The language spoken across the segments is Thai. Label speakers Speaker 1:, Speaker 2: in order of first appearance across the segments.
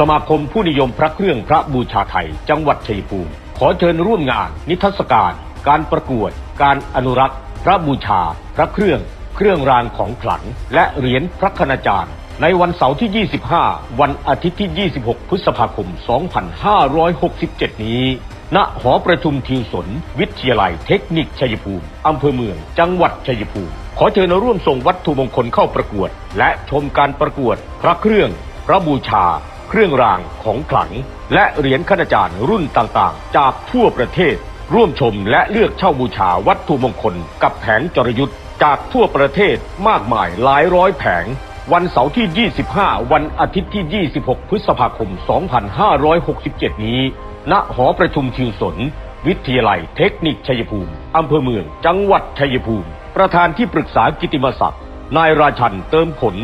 Speaker 1: สมาคมผู้นิยมพระเครื่องพระบูชาไทย จังหวัดชัยภูมิ ขอเชิญร่วมงาน นิทรรศการ การประกวด การอนุรักษ์ พระบูชา พระเครื่อง เครื่องรางของขลัง และเหรียญพระคณาจารย์ ในวันเสาร์ที่ 25 วันอาทิตย์ที่ 26 พฤษภาคม 2567 นี้ ณ หอประชุมทิวสน วิทยาลัยเทคนิคชัยภูมิ อำเภอเมือง จังหวัดชัยภูมิ ขอเชิญร่วมส่งวัตถุมงคลเข้าประกวด และชมการประกวด พระเครื่อง พระบูชา เครื่องรางของขลัง และเหรียญคณาจารย์รุ่นต่างๆ จากทั่วประเทศ ร่วมชมและเลือกเช่าบูชาวัตถุมงคล กับแผงจรยุทธ์จากทั่วประเทศมากมายหลายร้อยแผง วันเสาร์ที่ 25 วันอาทิตย์ที่ 26 พฤษภาคม 2567 นี้ ณ หอประชุมทิวสน วิทยาลัยเทคนิคชัยภูมิ อำเภอเมือง จังหวัดชัยภูมิ ประธานที่ปรึกษากิติมศักดิ์ นายราชันเติมผล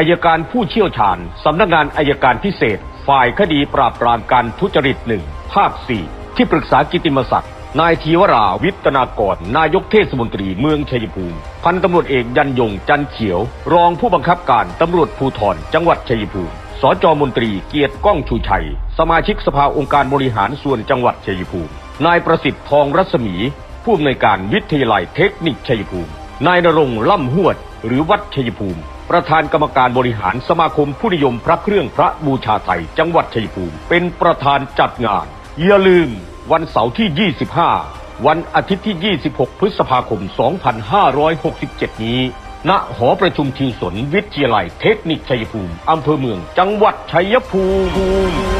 Speaker 1: อายการผู้เชี่ยวชาญ สำนักงานอายการพิเศษ ฝ่ายคดีปราบปรามการทุจริตหนึ่งภาค 4 ที่ปรึกษากิติมศักดิ์นายธีวราวิตนากร นายกเทศมนตรีเมืองชัยภูมิ พันตำรวจเอกยันยงจันเขียว รองผู้บังคับการตำรวจภูธรจังหวัดชัยภูมิสจมนตรีเกียรติก้องชูชัย สมาชิกสภาองค์การบริหารส่วนจังหวัดชัยภูมิ นายประสิทธิ์ทองรัศมี ผู้อำนวยการวิทยาลัยเทคนิคชัยภูมิ นายนรงล่ำหวด หรือวัดชัยภูมิ ประธานกรรมการบริหารสมาคมผู้นิยมพระเครื่องพระบูชาไทย จังหวัดชัยภูมิ เป็นประธานจัดงาน อย่าลืม วันเสาร์ที่ 25 วันอาทิตย์ที่ 26 พฤษภาคม 2567 นี้ ณ หอประชุมทิวสนวิทยาลัยเทคนิคชัยภูมิ อำเภอเมือง จังหวัดชัยภูมิ